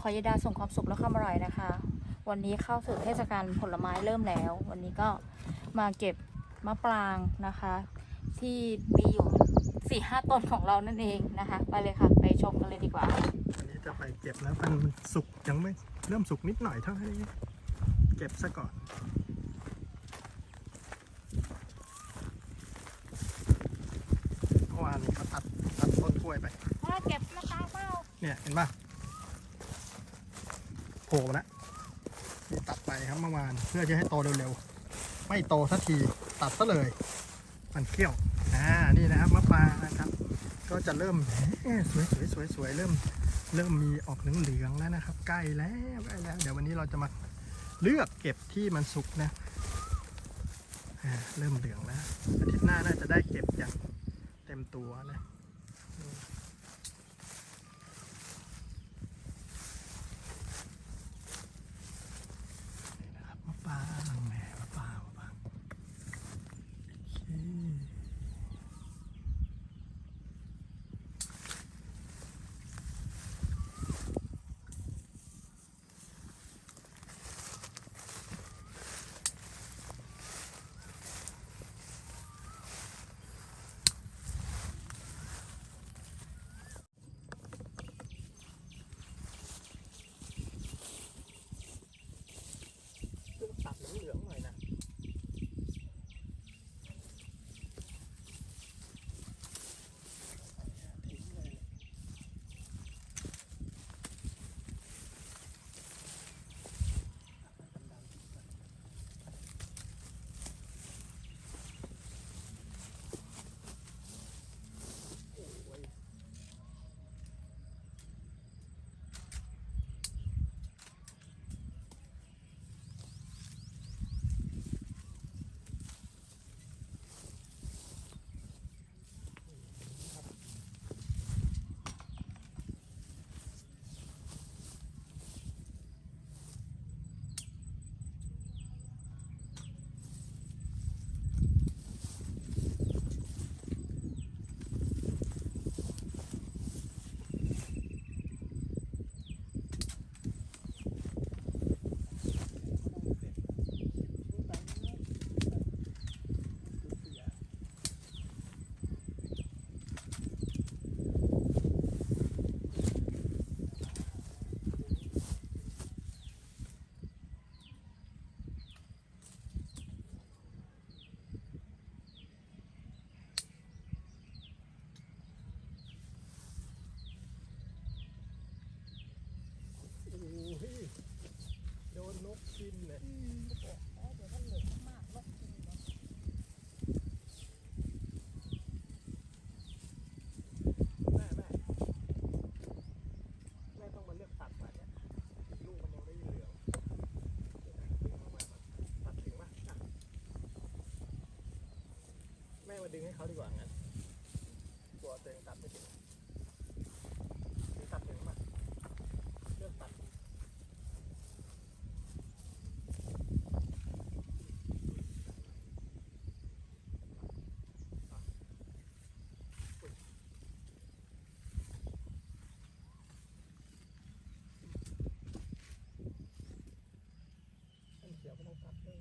ขอยายดาส่งความสุขและความอร่อยนะคะ วันนี้เข้าสู่เทศกาลผลไม้เริ่มแล้ว วันนี้ก็มาเก็บมะปรางนะคะ ที่มีอยู่สี่ห้าต้นของเรานั่นเองนะคะ ไปเลยค่ะ ไปชมกันเลยดีกว่า อันนี้จะไปเก็บแล้วมันมันสุกยังไม่เริ่มสุกนิดหน่อยเท่านั้นเองเก็บซะก่อนเมื่อวานนี้เขาตัดตัดต้นกล้วยไปมาเก็บมะปรางเปล่าเนี่ยเห็นป่ะ โผล่มาแล้วตัดไปครับเมื่อวานเพื่อจะให้โตเร็วๆ ไม่โตสักทีตัดซะเลย มันเขี้ยวอ่านี่นะครับมะปรางนะครับ ก็จะเริ่มสวยสวยสวยสวยเริ่มเริ่มมีออกเหลืองๆแล้วนะครับ ใกล้แล้วใกล้แล้ว เดี๋ยววันนี้เราจะมาเลือกเก็บที่มันสุกนะเริ่มเหลืองแล้วอาทิตย์หน้าน่าจะได้เก็บอย่างเต็มตัวนะ ดึงให้เขาดีกว่างั้นกลัวตัวเองตัดไม่ถึงตัดถึงมาเลือกตัด เขียวไม่ต้องตัดเลย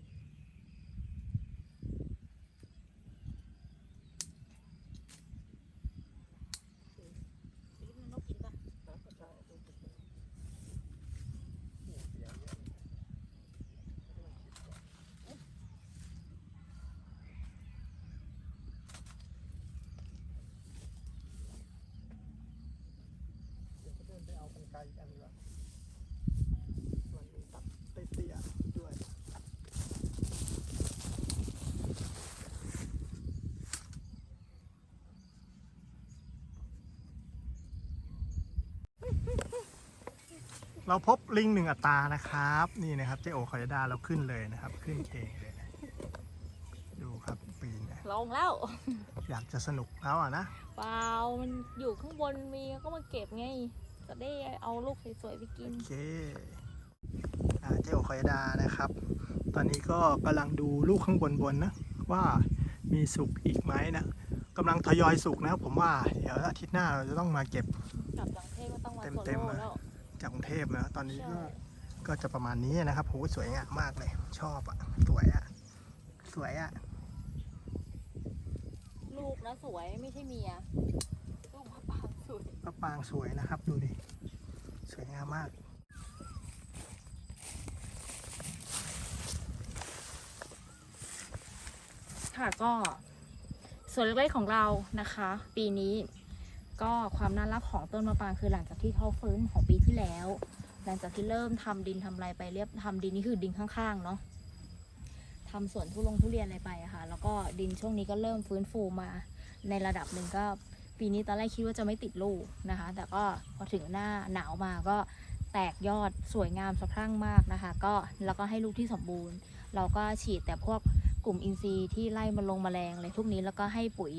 นกกินปะ นะก็ใช่ลูกเป็นโอ้เสียเยอะเลยให้มันคิดก่อนเดี๋ยวก็เดิน ไปเอากันไกลกันดีกว่ามันมีตัดเตี้ยๆด้วยเราพบลิงหนึ่งอัตรานะครับ นี่นะครับเจโอคอยดาเราขึ้นเลยนะครับ ขึ้นเองเลยนะดูครับปีนเนี่ยลงแล้ว อยากจะสนุกแล้วอะนะเปล่ามันอยู่ข้างบนมีก็มาเก็บไง จะได้เอาลูกสวยๆไปกิน โอเคอ่าเจโอคอยดานะครับ ตอนนี้ก็กำลังดูลูกข้างบนบนๆนะ ว่ามีสุกอีกไหมนะกำลังทยอยสุกนะครับผมว่าเดี๋ยวอาทิตย์หน้าเราจะต้องมาเก็บกลับจากเทศก็ต้องมาเต็มโซเต็มโล่ๆอะแล้วจากกรุงเทพนะ ตอนนี้ใช่ก็ก็จะประมาณนี้นะครับโหสวยงามมากเลย ชอบอะ สวยอะ สวยอะ ลูกนะสวยไม่ใช่เมียลูกมะปราง สวยมะปางสวยนะครับ ดูดิ สวยงามมาก ค่ะก็ส่วนเล็กๆของเรานะคะ ปีนี้ก็ความน่ารักของต้นมะปรางคือหลังจากที่เขาฟื้นของปีที่แล้ว หลังจากที่เริ่มทำดินทำอะไรไปเรียบทำดินนี่คือดินข้างๆเนาะทำสวนทุลงทุเรียนอะไรไปอะค่ะ แล้วก็ดินช่วงนี้ก็เริ่มฟื้นฟูมาในระดับหนึ่งก็ ปีนี้ตอนแรกคิดว่าจะไม่ติดลูกนะคะ แต่ก็พอถึงหน้าหนาวมาก็แตกยอดสวยงามสะพรั่งมากนะคะ ก็แล้วก็ให้ลูกที่สมบูรณ์ เราก็ฉีดแต่พวกกลุ่มอินทรีย์ที่ไล่มาลงแมลงอะไรพวกนี้แล้วก็ให้ปุ๋ย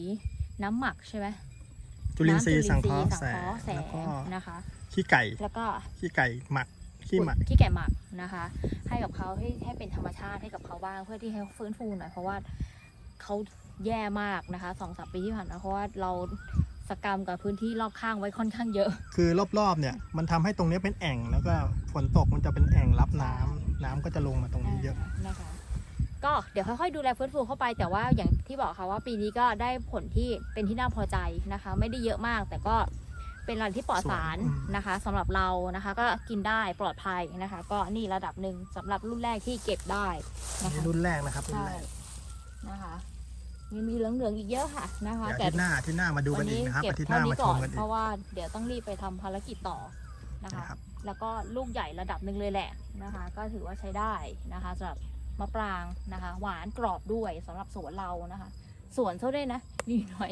น้ำหมักใช่ไหมจุลินทรีย์สังเคราะห์น้ำจุแสลินทรีย์สังเคราะห์แสแล้วก็งนะคะขี้ไก่แล้วก็ขี้ไก่หมักขี้หมักขี้แก่หมักนะคะ ให้กับเขาให้ให้เป็นธรรมชาติให้กับเขาบ้างเพื่อที่ให้เขาฟื้นฟูหน่อยเพราะว่าเขาแย่มากนะคะสองสามปีที่ผ่านมาเพราะว่าเรา สกรรมกับพื้นที่รอบข้างไว้ค่อนข้างเยอะ คือรอบๆเนี่ยมันทำให้ตรงเนี้ยเป็นแอ่งแล้วก็ฝนตกมันจะเป็นแอ่งรับน้ำน้ำก็จะลงมาตรงนี้เยอะนะคะก็เดี๋ยวค่อยๆดูแลฟื้นฟูเข้าไป แต่ว่าอย่างที่บอกค่ะว่าปีนี้ก็ได้ผลที่เป็นที่น่าพอใจนะคะ ไม่ได้เยอะมาก แต่ก็เป็นอะไรที่ปลอดสารสวยอืมนะคะสำหรับเรานะคะ ก็กินได้ปลอดภัยนะคะ ก็นี่ระดับหนึ่งสำหรับรุ่นแรกที่เก็บได้อันนะนี้คะรุ่นแรกนะครับรุ่นใช่แรกนะคะ ยังมีเหลืองๆอีกเยอะค่ะนะคะเดี๋ยวอาแต่ทิตย์หน้าอาที่หน้ามาดูกันอีกนะครับเก็บอาทิตย์หเท่าน้านี้มาชก่อมนกันอีเพก ราะว่าเดี๋ยวต้องรีบไปทำภารกิจต่อนะคะ นะครับ แล้วก็ลูกใหญ่ระดับหนึ่งเลยแหละนะคะ ก็ถือว่าใช้ได้นะคะสำหรับมะปรางนะคะ หวานกรอบด้วยสำหรับสวนเรานะคะ สวนเท่าได้นะนี่หน่อย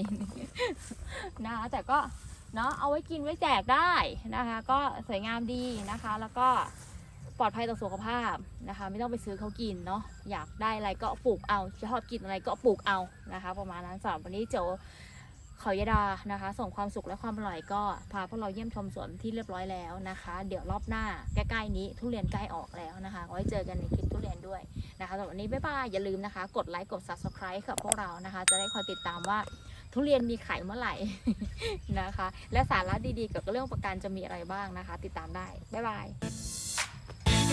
นะคะแต่ก็เนาะเอาไว้กินไว้แจกได้นะคะ ก็สวยงามดีนะคะ แล้วก็ ปลอดภัยต่อสุขภาพนะคะ ไม่ต้องไปซื้อเขากินเนาะอยากได้อะไรก็ปลูกเอาชอบกินอะไรก็ปลูกเอานะคะ ประมาณนั้นสำหรับวันนี้เจอเขายดานะคะ ส่งความสุขและความอร่อยก็พาพวกเราเยี่ยมชมสวนที่เรียบร้อยแล้วนะคะ เดี๋ยวรอบหน้าใกล้ๆนี้ทุเรียนใกล้ออกแล้วนะคะไว้เจอกันในคลิปทุเรียนด้วยนะคะสำหรับวันนี้บ๊ายบายอย่าลืมนะคะ กดไลค์กด subscribe กับพวกเรานะคะ จะได้คอยติดตามว่าทุเรียนมีขายเมื่อไหร่นะคะ และสาระดีๆเกี่ยวกับเรื่องประกันจะมีอะไรบ้างนะคะ ติดตามได้บ๊ายบาย